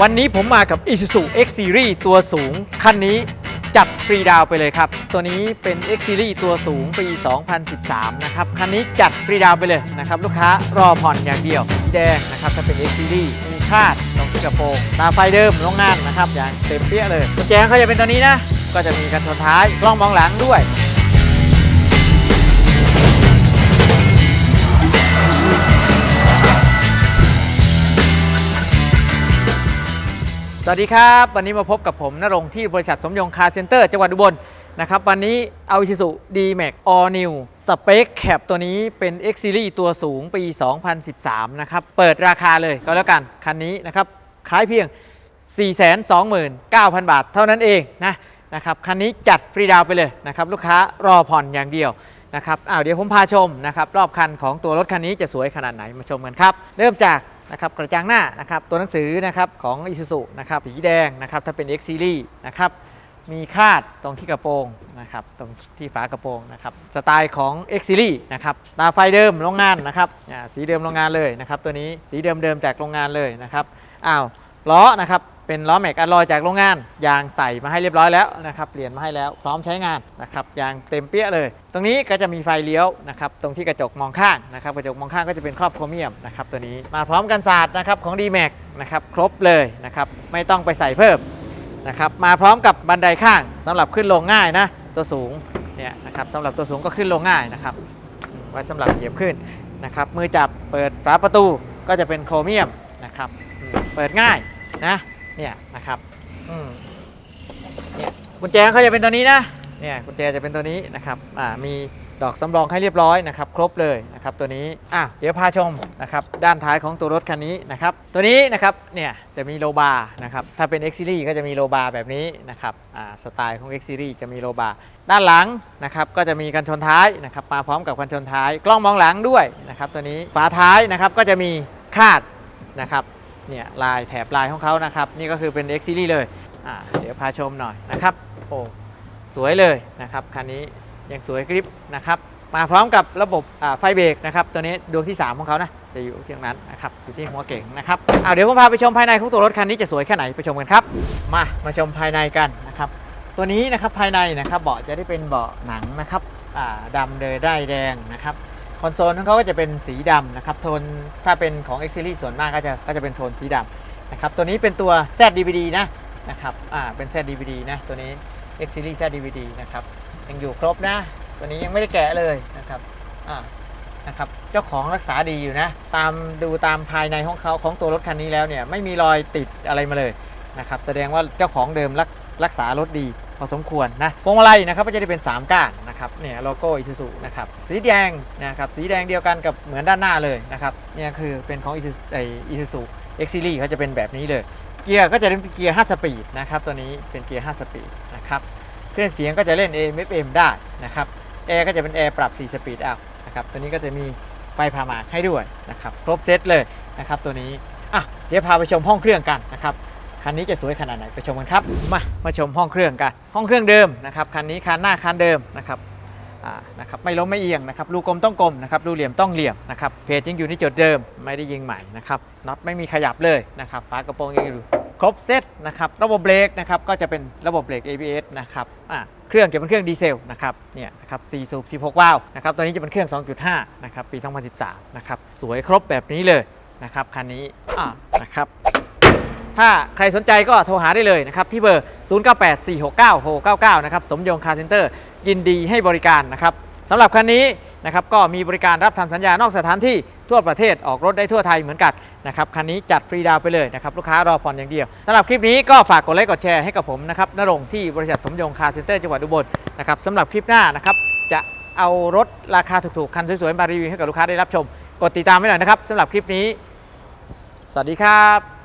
วันนี้ผมมากับ Isuzu X Series ตัวสูง คันนี้จัดฟรีดาวไปเลยครับ ตัวนี้เป็น X Series ตัวสูงปี 2013 นะครับ คันนี้จัดฟรีดาวไปเลยนะครับ ลูกค้ารอผ่อนอย่างเดียวแดงนะครับถ้าเป็น X Series มีคาดตรงที่กระโปรงตาไฟเดิมโรงงานนะครับอย่างเต็มเปี้ยเลยกุญแจเขาจะเป็นตัวนี้นะ ก็จะมีกันชนท้ายกล้องมองหลังด้วย วัสดีครับ วันนี้มาพบกับผมนรงที่บริษัทสมยงคาร์เซ็นเตอร์จังหวัดอุบลนะครับวันนี้เอา Isuzu D-Max All New Space Cap ตัวนี้เป็น X Series ตัวสูงปี 2013 นะครับ เปิดราคาเลยก็แล้วกัน คันนี้นะครับขายเพียง 429,000 บาทเท่านั้นเองนะนะครับคันนี้จัดฟรีดาวไปเลยนะครับลูกค้ารอผ่อนอย่างเดียวนะครับอ้าวเดี๋ยวผมพาชมนะครับรอบคันของตัวรถคันนี้จะสวยขนาดไหนมาชมกันครับ เริ่มจาก นะครับกระจังหน้านะครับตัวหนังสือนะครับของ Isuzu นะครับสีแดงนะครับถ้าเป็น X Series นะครับมีคาดตรงที่กระโปรงนะครับตรงที่ฝากระโปรงนะครับสไตล์ของ X Series นะครับตาไฟเดิมโรงงานนะครับอ่าสีเดิมโรงงานเลยนะครับตัวนี้สีเดิมเดิมจากโรงงานเลยนะครับอ้าวล้อนะครับ เป็นล้อแม็กอะลอยจากโรงงาน ยางใส่มาให้เรียบร้อยแล้วนะครับเปลี่ยนมาให้แล้วพร้อมใช้งานนะครับยางเต็มเปี้ยเลย ตรงนี้ก็จะมีไฟเลี้ยวนะครับตรงที่กระจกมองข้างนะครับกระจกมองข้างก็จะเป็นครอบโครเมียมนะครับตัวนี้มาพร้อมกันศาสตร์นะครับของ d m a x นะครับครบเลยนะครับไม่ต้องไปใส่เพิ่มนะครับมาพร้อมกับบันไดข้างสำหรับขึ้นลงง่ายนะตัวสูงเนี่ยนะครับสำหรับตัวสูงก็ขึ้นลงง่ายนะครับไว้สำหรับเหยียบขึ้นนะครับมือจับเปิดฝาประตูก็จะเป็นโครเมียมนะครับเปิดง่ายนะ เนี่ยนะครับอืมเนี่ยกุญแจเขาจะเป็นตัวนี้นะเนี่ยกุญแจจะเป็นตัวนี้นะครับอ่ามีดอกสำรองให้เรียบร้อยนะครับ ครบเลยนะครับตัวนี้อะเดี๋ยวพาชมนะครับด้านท้ายของตัวรถคันนี้นะครับ ตัวนี้นะครับเนี่ยจะมีโลบาร์นะครับถ้าเป็น X Series ก็จะมีโลบาร์แบบนี้นะครับอ่าสไตล์ของ X Series จะมีโลบาร์ด้านหลังนะครับก็จะมีกันชนท้ายนะครับมาพร้อมกับกันชนท้าย กล้องมองหลังด้วยนะครับตัวนี้ฝาท้ายนะครับก็จะมีคาดนะครับ เนี่ยลายแถบลายของเขานะครับ นี่ก็คือเป็น X Series เลยอ่าเดี๋ยวพาชมหน่อยนะครับโอ้สวยเลยนะครับคันนี้ยังสวยกริปนะครับมาพร้อมกับระบบไฟเบรกนะครับตัวนี้ดวงที่ 3 ของเขานะจะอยู่ที่ตรงนั้นนะครับอยู่ที่หัวเก่งนะครับเอาเดี๋ยวผมพาไปชมภายในของตัวรถคันนี้จะสวยแค่ไหนไปชมกันครับ มามาชมภายในกันนะครับตัวนี้นะครับภายในนะครับเบาะจะได้เป็นเบาะหนังนะครับอ่าดำเลยได้แดงนะครับ คอนโซลของเขาก็จะเป็นสีดำนะครับโทนถ้าเป็นของ X Series ส่วนมากก็จะก็จะเป็นโทนสีดำนะครับตัวนี้เป็นตัว ZDVD นะนะครับอ่าเป็น ZDVD นะตัวนี้ X Series Z DVD นะครับยังอยู่ครบนะ ตัวนี้ยังไม่ได้แกะเลยนะครับอ่านะครับเจ้าของรักษาดีอยู่นะ ตามดูตามภายในของเขาของตัวรถคันนี้แล้วเนี่ยไม่มีรอยติดอะไรมาเลยนะครับแสดงว่าเจ้าของเดิมรักรักษารถดี พอสมควรนะพวงมาลัยนะครับก็จะได้เป็น 3 ก้านนะครับเนี่ยโลโก้อิซูซูนะครับสีแดงนะครับสีแดงเดียวกันกับเหมือนด้านหน้าเลยนะครับเนี่ยคือเป็นของอิซูไออิซูซู X Series เขาจะเป็นแบบนี้เลย เกียร์ก็จะเป็นเกียร์ 5 สปีดนะครับตัวนี้เป็นเกียร์ 5 สปีดนะครับเครื่องเสียงก็จะเล่น AM FM ได้นะครับแอร์ก็จะเป็นแอร์ปรับ 4 สปีดเอานะครับตัวนี้ก็จะมีไฟพามาให้ด้วยนะครับครบเซตเลยนะครับตัวนี้อะเดี๋ยวพาไปชมห้องเครื่องกันนะครับ คันนี้จะสวยขนาดไหนไปชมกันครับ มามาชมห้องเครื่องกัน ห้องเครื่องเดิมนะครับคันนี้คันหน้าคันเดิมนะครับนะครับไม่ล้มไม่เอียงนะครับรูกลมต้องกลมนะครับรูเหลี่ยมต้องเหลี่ยมนะครับเพจยังอยู่ในจุดเดิมไม่ได้ยิงใหม่นะครับน็อตไม่มีขยับเลยนะครับฝากระโปรงยังอยู่ครบเซตนะครับระบบเบรกนะครับก็จะเป็นระบบเบรก ABS นะครับเครื่องจะเป็นเครื่องดีเซลนะครับเนี่ยนะครับ4สูบ16วาล์วนะครับตัวนี้จะเป็นเครื่อง 2.5 นะครับปี 2013 นะครับสวยครบแบบนี้เลยนะครับคันนี้นะครับ ถ้าใครสนใจก็โทรหาได้เลยนะครับ ที่เบอร์ 0984696699 นะครับ สมยงคาร์เซ็นเตอร์ ยินดีให้บริการนะครับสำหรับคันนี้นะครับก็มีบริการรับทำสัญญานอกสถานที่ทั่วประเทศออกรถได้ทั่วไทยเหมือนกันนะครับคันนี้จัดฟรีดาวไปเลยนะครับลูกค้ารอผ่อนอย่างเดียวสำหรับคลิปนี้ก็ฝากกดไลค์กดแชร์ให้กับผมนะครับนรงค์ที่บริษัทสมยงคาร์เซ็นเตอร์จังหวัดอุบลนะครับสำหรับคลิปหน้านะครับจะเอารถราคาถูกๆ คันสวยๆ มารีวิวให้กับลูกค้าได้รับชม กดติดตามไว้หน่อยนะครับสำหรับคลิปนี้ สวัสดีครับ